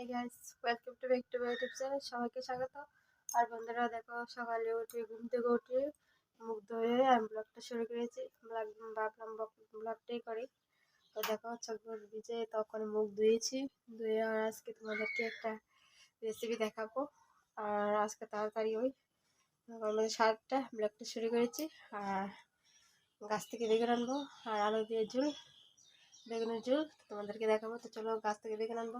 Hi guys welcome to back to my YouTube channel সবাইকে স্বাগত। আর বন্ধুরা, দেখো, সকালে উঠে ঘুম থেকে উঠে মুখ ধুয়ে আমি ব্লগটা শুরু করেছি। ব্লগ ভাবলাম ব্লগটাই করি। তো দেখো মুখ ভিজে তখন মুখ ধুয়েছি। ধুয়ে আর আজকে তোমাদেরকে একটা রেসিপি দেখাবো। আর আজকে তাড়াতাড়ি ওই আমাদের সাতটা ব্লগটা শুরু করেছি। আর গাছ থেকে বেগুন আনব। আর আলু দিয়ে ঝুল, বেগুনের ঝুল তোমাদেরকে দেখাবো। তো চলো গাছ থেকে বেগুন আনব।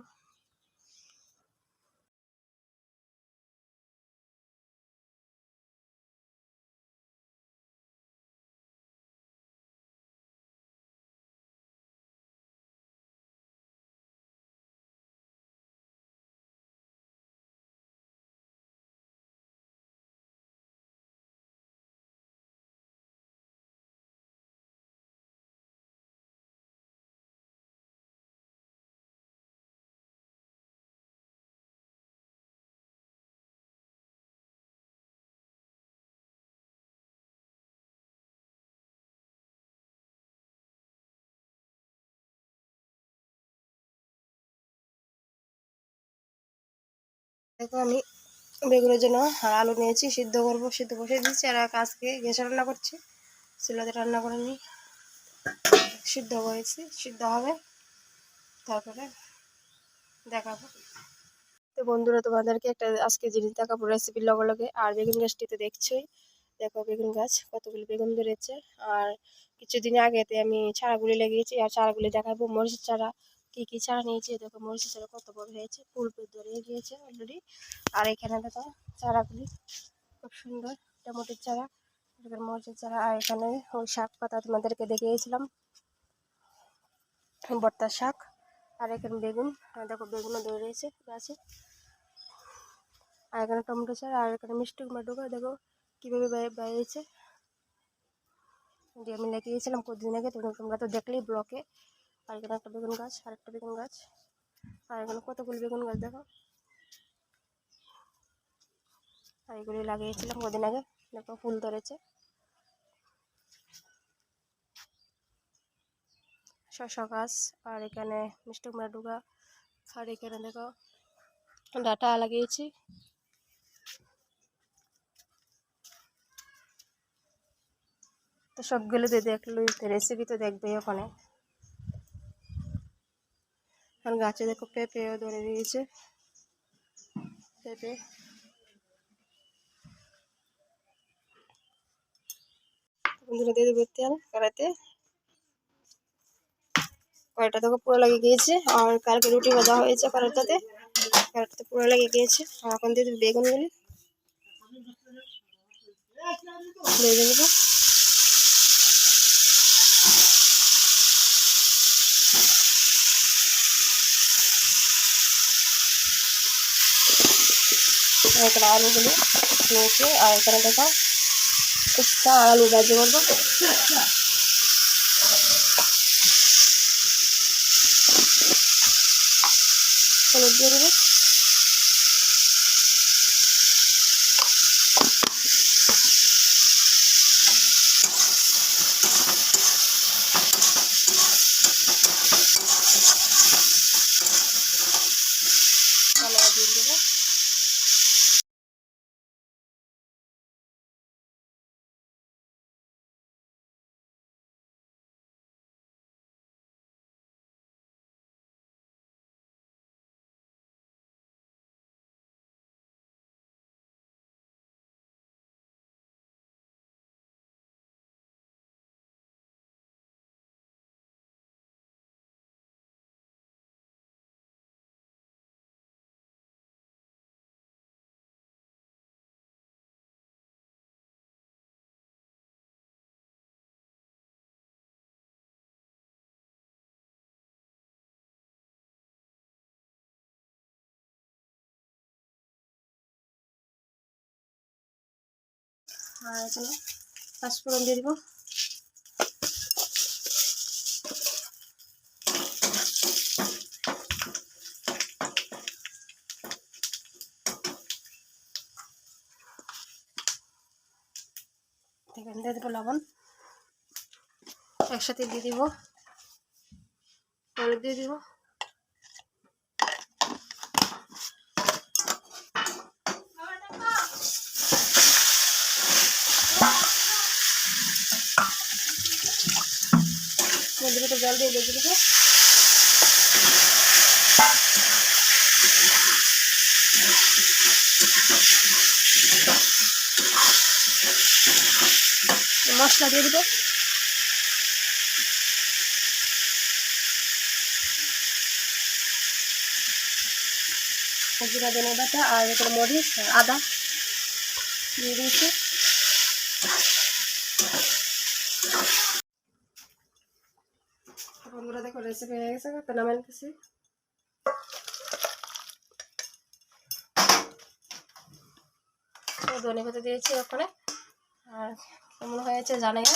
দেখো আমি বেগুনের জন্য আলু নিয়েছি, সিদ্ধ করব, সিদ্ধ বসে দিচ্ছি আর আজকে গ্যাসে রান্না করছি। সিলাতে রান্না করে নিই সিদ্ধ করেছি, সিদ্ধ হবে। তারপরে দেখাবো। তো বন্ধুরা, তোমাদেরকে একটা আজকে জিনিস দেখাবো রেসিপির লগে লগে আর বেগুন গাছটি তো দেখছোই। দেখো বেগুন গাছ, কতগুলি বেগুন ধরেছে আর কিছুদিন আগেতে আমি চারাগুলি লাগিয়েছি, আর চারাগুলি দেখাবো, মরিচের চারা। কি চারা নিয়েছি? দেখো মরিচের চারা কত বড় হয়েছে ফুল ফুল ধরে গিয়েছে অলরেডি আর এখানে দেখো চারাগুলি খুব সুন্দর, টমেটোর চারা মরিচের চারা, আর এখানে ওই শাক পাতা তোমাদেরকে দেখিয়েছিলাম বর্তার শাক। আর এখানে বেগুন দেখো বেগুনও ধরে রয়েছে গাছে আর এখানে টমেটো চারা, আর এখানে মিষ্টি কুমড়া দেখো কীভাবে বাইরেছে দিয়ে আমি লাগিয়েছিলাম কদিন আগে, তোমরা তো দেখলেই ব্লকে। আর এখানে একটা বেগুন গাছ আর একটা বেগুন গাছ। আর এখানে কতগুলো বেগুন গাছ দেখো? আর এগুলি লাগিয়েছিলাম কদিন আগে, দেখো ফুল ধরেছে। শশা গাছ, আর এখানে মিষ্টি কুমড়া আর এখানে দেখো ডাটা লাগিয়েছি। তো সবগুলোতে দেখল রেসিপি তো দেখবে ওখানে। আর গাছে দেখো পেঁপেও ধরে দিয়েছে। পেঁপে। বন্ধুরা দিয়ে দেবো তেল কড়াইতে। কড়াইটা দেখো পুরো লাগিয়ে গিয়েছে আর কালকে রুটি ভাজা হয়েছে কড়াইটাতে। কড়াইটাতে পুরো লাগিয়ে গিয়েছে। আর এখন দিয়ে দেবো বেগুনগুলি ভেজে দেবো এখানে আলুগুলো নিয়েছি আর এখানে দেখো উস্তা আর এখানে পাঁচফোড়ন দিয়ে দিব। দিয়ে দেবো লবণ। একসাথে দিয়ে দিব। হলুদ দিয়ে দিব। জল দিয়ে ভেজে দেবো। মশলা দিয়ে দিব। জিরা, ধনে বাটা আর এখানে মরিচ আর আদা দিয়ে দিয়েছি বন্ধুরা দেখো রেসিপি হয়ে গেছে তো নামাই নিতেছি ধনে পাতা দিয়েছি ওখানে আর কেমন হয়েছে জানে না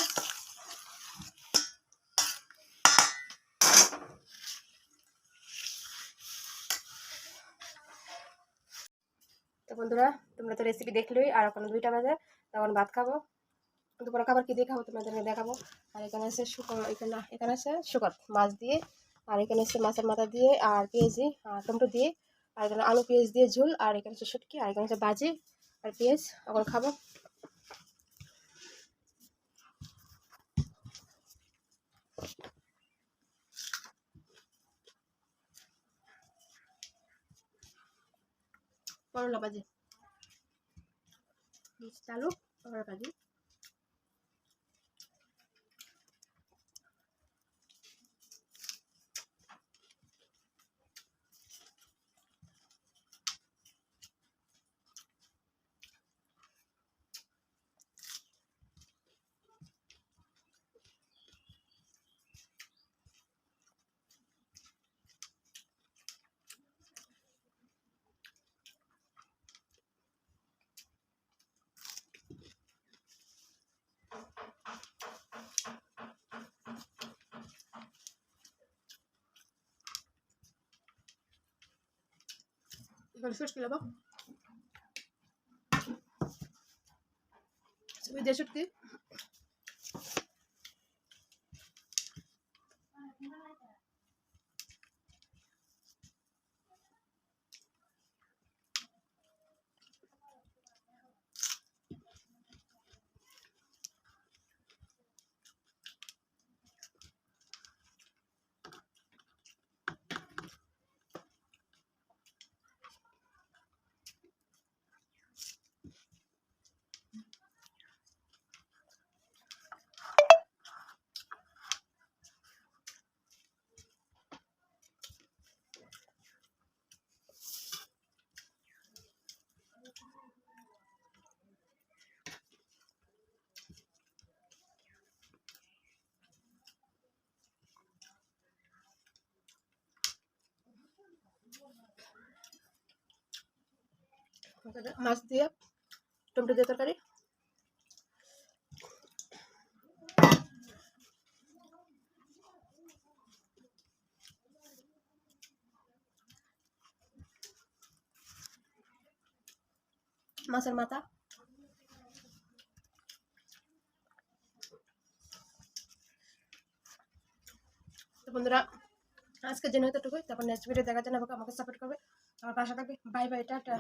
বন্ধুরা, তোমরা তো রেসিপি দেখলোই, আর এখন দুইটা বাজে, তখন ভাত খাব। দুপুরে খাবার কী দিয়ে খাব তোমাদেরকে দেখাবো। আর এখানে আছে শুকর এখানে এখানে আছে শুকর মাছ দিয়ে, আর এখানে আছে মাছের মাথা দিয়ে, আর পেঁয়াজি, আর টমেটো দিয়ে, আর এখানে আলু, পেঁয়াজ দিয়ে ঝোল, আর এখানে হচ্ছে শুটকি, আর এখানে হচ্ছে বাজি আর পেঁয়াজ, এখন খাব। করলা মিষ্টি আলু করলা বাজি এখানে শুটকি নেব ছবি দিয়ে শুটকি মাছ দিয়ে টমেটো দিয়ে তরকারি। মাছের মাথা। তো বন্ধুরা আজকে জেনে হয়তো টুকুই তারপর নেক্সট ভিডিও দেখার জন্য আমাকে আমাকে সাপোর্ট করবে। আমার পাশে থাকবে। Bye bye tata.